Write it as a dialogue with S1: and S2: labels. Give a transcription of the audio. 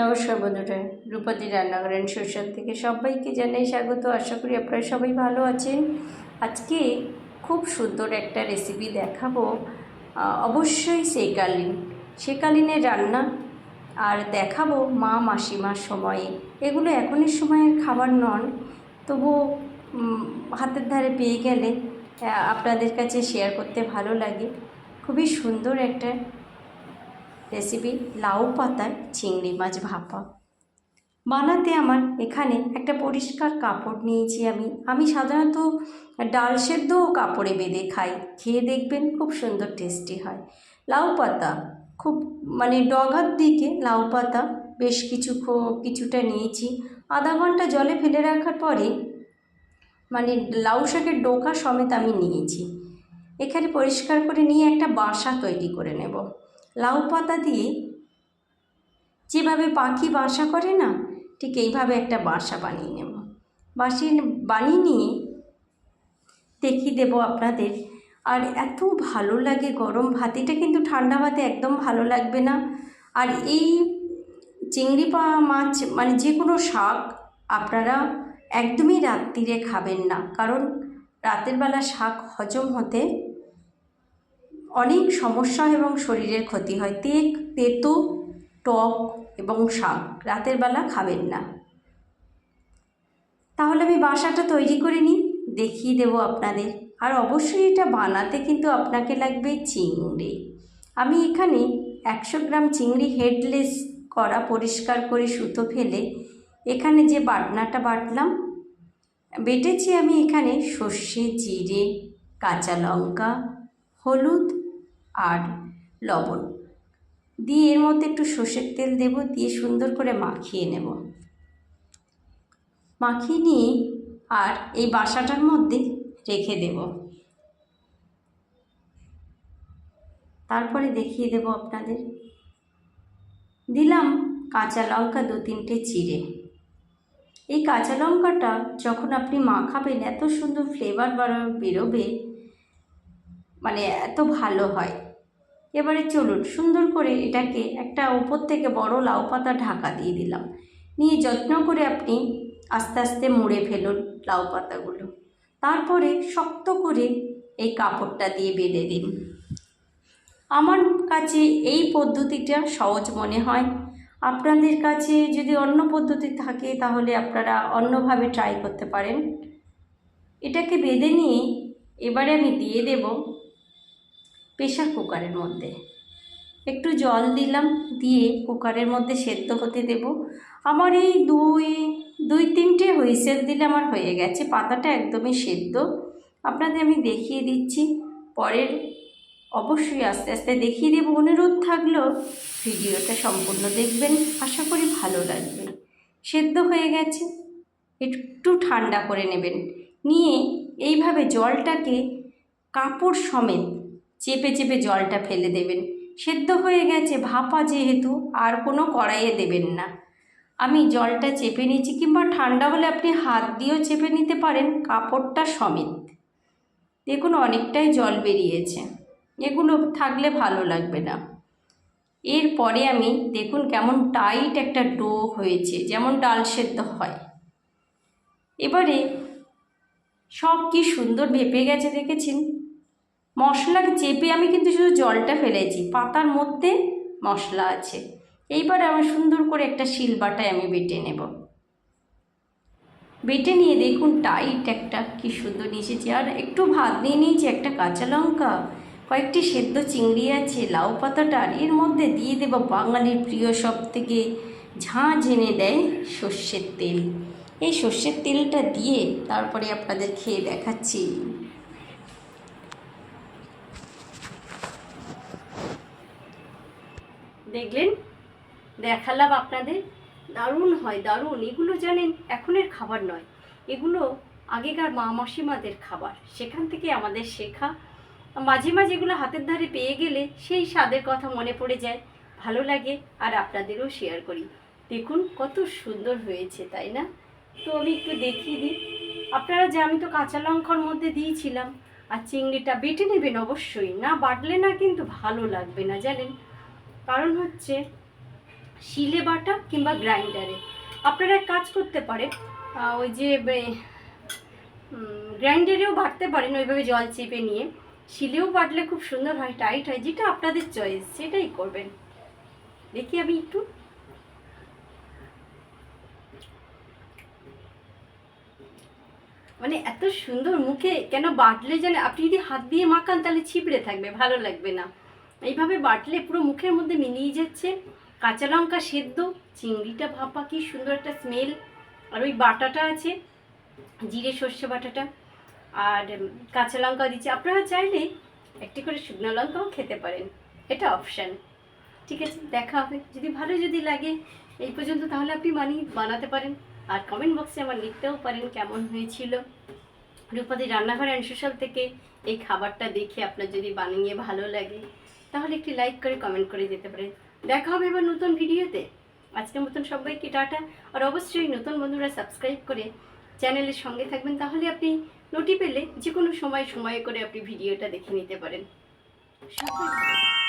S1: নমস্কার বন্ধুরা, রূপাদি রান্নাঘরের শৈশব থেকে সবাইকে জানাই স্বাগত। আশা করি আপনারা সবাই ভালো আছেন। আজকে খুব সুন্দর একটা রেসিপি দেখাবো। অবশ্যই সেকালীন সেকালীনের রান্না আর দেখাবো মা মাসিমার সময়ে। এগুলো এখনের সময়ের খাবার নন, তবু হাতের ধারে পেয়ে গেলে আপনাদের কাছে শেয়ার করতে ভালো লাগে। খুবই সুন্দর একটা রেসিপি লাউ পাতার চিংড়ি মাছ ভাপা। বানাতে আমার এখানে একটা পরিষ্কার কাপড় নিয়েছি আমি। আমি সাধারণত ডাল সেদ্ধও কাপড়ে বেঁধে খাই। খেয়ে দেখবেন খুব সুন্দর টেস্টি হয়। লাউ পাতা খুব মানে ডগার দিকে লাউ পাতা বেশ কিছু কিছুটা নিয়েছি। আধা ঘণ্টা জলে ফেলে রাখার পরে মানে লাউ শাকের ডোকা সমেত আমি নিয়েছি। এখানে পরিষ্কার করে নিয়ে একটা বাসা তৈরি করে নেব। লাউ পাতা দিয়ে যেভাবে পাখি বাসা করে না, ঠিক এইভাবে একটা বাসা বানিয়ে নেব। বাসিয়ে বানিয়ে নিয়ে দেখিয়ে দেবো আপনাদের। আর এত ভালো লাগে গরম ভাত এটা কিন্তু ঠান্ডা ভাতে একদম ভালো লাগবে না। আর এই চিংড়ি পা মাছ মানে যে কোনো শাক আপনারা একদমই রাত্রিরে খাবেন না। কারণ রাতের বেলা শাক হজম হতে অনেক সমস্যা এবং শরীরের ক্ষতি হয়। তেক, তেতো, টক এবং শাক রাতের বেলা খাবেন না। তাহলে আমি বাসাটা তৈরি করে নিই, দেখিয়ে দেবো আপনাদের। আর অবশ্যই এটা বানাতে কিন্তু আপনাকে লাগবে চিংড়ি। আমি এখানে একশো গ্রাম চিংড়ি হেডলেস করা পরিষ্কার করে সুতো ফেলে এখানে যে বাটনাটা বাটলাম, বেটেছি আমি এখানে সর্ষে, জিরে, কাঁচা লঙ্কা, হলুদ আর লবণ। দিয়ে এর মধ্যে একটু সর্ষের তেল দেব, দিয়ে সুন্দর করে মাখিয়ে নেব। মাখিয়ে নিয়ে আর এই বাসাটার মধ্যে রেখে দেব। তারপরে দেখিয়ে দেব আপনাদের। দিলাম কাঁচা লঙ্কা দু তিনটে চিড়ে। এই কাঁচা লঙ্কাটা যখন আপনি মাখাবেন, এত সুন্দর ফ্লেভার বেরোবে মানে এত ভালো হয়। এবারে চলুন সুন্দর করে এটাকে একটা ওপর থেকে বড় লাউ পাতা ঢাকা দিয়ে দিলাম। নিয়ে যত্ন করে আপনি আস্তে আস্তে মুড়ে ফেলুন লাউ পাতাগুলো। তারপরে শক্ত করে এই কাপড়টা দিয়ে বেঁধে দিন। আমার কাছে এই পদ্ধতিটা সহজ মনে হয়। আপনাদের কাছে যদি অন্য পদ্ধতি থাকে তাহলে আপনারা অন্যভাবে ট্রাই করতে পারেন। এটাকে বেঁধে নিয়ে এবারে আমি দিয়ে দেব প্রেশার কুকারের মধ্যে। একটু জল দিলাম, দিয়ে কুকারের মধ্যে সেদ্ধ হতে দেব। আমার এই দুই দুই তিনটে হুইসেল দিলে আমার হয়ে গেছে, পাতাটা একদমই সেদ্ধ। আপনাদের আমি দেখিয়ে দিচ্ছি, পরের অবশ্যই আস্তে আস্তে দেখিয়ে দেবো। অনুরোধ থাকলেও ভিডিওটা সম্পূর্ণ দেখবেন, আশা করি ভালো লাগবে। সেদ্ধ হয়ে গেছে, একটু ঠান্ডা করে নেবেন। নিয়ে এইভাবে জলটাকে কাপড় সমেত চেপে চেপে জলটা ফেলে দেবেন। সেদ্ধ হয়ে গেছে ভাপা যেহেতু, আর কোনো কড়াইয়ে দেবেন না। আমি জলটা চেপে নিয়েছি, কিংবা ঠান্ডা হলে আপনি হাত দিয়েও চেপে নিতে পারেন, কাপড়টা সমেত। দেখুন, অনেকটাই জল বেরিয়েছে। এগুলো থাকলে ভালো লাগবে না। এরপরে আমি, দেখুন কেমন টাইট একটা ডো হয়েছে, যেমন ডাল সেদ্ধ হয়। এবারে সব কি সুন্দর ভেপে গেছে, দেখেছেন? মশলাকে চেপে আমি কিন্তু শুধু জলটা ফেলেছি, পাতার মধ্যে মশলা আছে। এইবার আমি সুন্দর করে একটা শিলবাটায় আমি বেটে নেব। বেটে নিয়ে দেখুন টাইট একটা কি সুন্দর নিয়েছি আর একটু ভাত নিয়ে নিয়েছি, একটা কাঁচা লঙ্কা, কয়েকটি সেদ্ধ চিংড়ি আছে, লাউ পাতাটা এর মধ্যে দিয়ে দেবো বাঙালির প্রিয় সব থেকে ঝাঁ ঝেনে দেয় সর্ষের তেল। এই সর্ষের তেলটা দিয়ে তারপরে আপনাদের খেয়ে দেখাচ্ছি। দেখলেন? দেখালাম আপনাদের। দারুণ হয়, দারুণ। এগুলো জানেন, এখনের খাবার নয়। এগুলো আগেকার মা মাসিমাদের খাবার। সেখান থেকে আমাদের শেখা। মাঝে মাঝে এগুলো হাতের ধারে পেয়ে গেলে সেই স্বাদের কথা মনে পড়ে যায়। ভালো লাগে আর আপনাদেরও শেয়ার করি। দেখুন, কত সুন্দর হয়েছে, তাই না? তো আমি একটু দেখিয়ে দিই। আপনারা যে আমি তো কাঁচা লঙ্কার মধ্যে দিয়েছিলাম, আর চিংড়িটা বেটে নেবেন অবশ্যই। না বাটলে না কিন্তু ভালো লাগবে না, জানেন? কারণ হচ্ছে শিলে বাটা কিংবা গ্রাইন্ডারে। আপনারা এক কাজ করতে পারেন ওই যে গ্রাইন্ডারেও বাটতে পারেন ওইভাবে জল চেপে নিয়ে। শিলেও বাটলে খুব সুন্দর হয়, টাইট হয়, যেটা আপনাদের চয়েস, সেটাই করবেন। দেখি আমি একটু। মানে এত সুন্দর মুখে কেন বাটলে জানে আপনি যদি হাত দিয়ে মাখান তাহলে ছিপড়ে থাকবে, ভালো লাগবে না। এইভাবে বাটলে পুরো মুখের মধ্যে মিলিয়ে যাচ্ছে। কাঁচা লঙ্কা সেদ্ধ, চিংড়িটা ভাপা, কি সুন্দর একটা স্মেল আর ওই বাটাটা আছে, জিরে, সর্ষে বাটাটা। আর কাঁচা লঙ্কা দিচ্ছে। আপনারা চাইলে একটি করে শুকনো লঙ্কাও খেতে পারেন। এটা অপশান ঠিক আছে, দেখা হবে। যদি ভালো যদি লাগে, এই পর্যন্ত তাহলে আপনি বানিয়ে, বানাতে পারেন। আর কমেন্ট বক্সে আমার লিখতেও পারেন কেমন হয়েছিল। রূপাদি রান্নাঘর অ্যান্ড সোশ্যাল থেকে এই খাবারটা দেখে আপনার যদি বানিয়ে ভালো লাগে। তাহলে একটি লাইক করে কমেন্ট করে যেতে পারেন। দেখা হবে এবার নতুন ভিডিওতে আজকের মতন সবাইকে টাটা। আর অবশ্যই নতুন বন্ধুরা সাবস্ক্রাইব করে চ্যানেলের সঙ্গে থাকবেন, তাহলে আপনি নোটি পেলে যে কোনো সময় সময় করে আপনি ভিডিওটা দেখে নিতে পারেন। থাকবেন।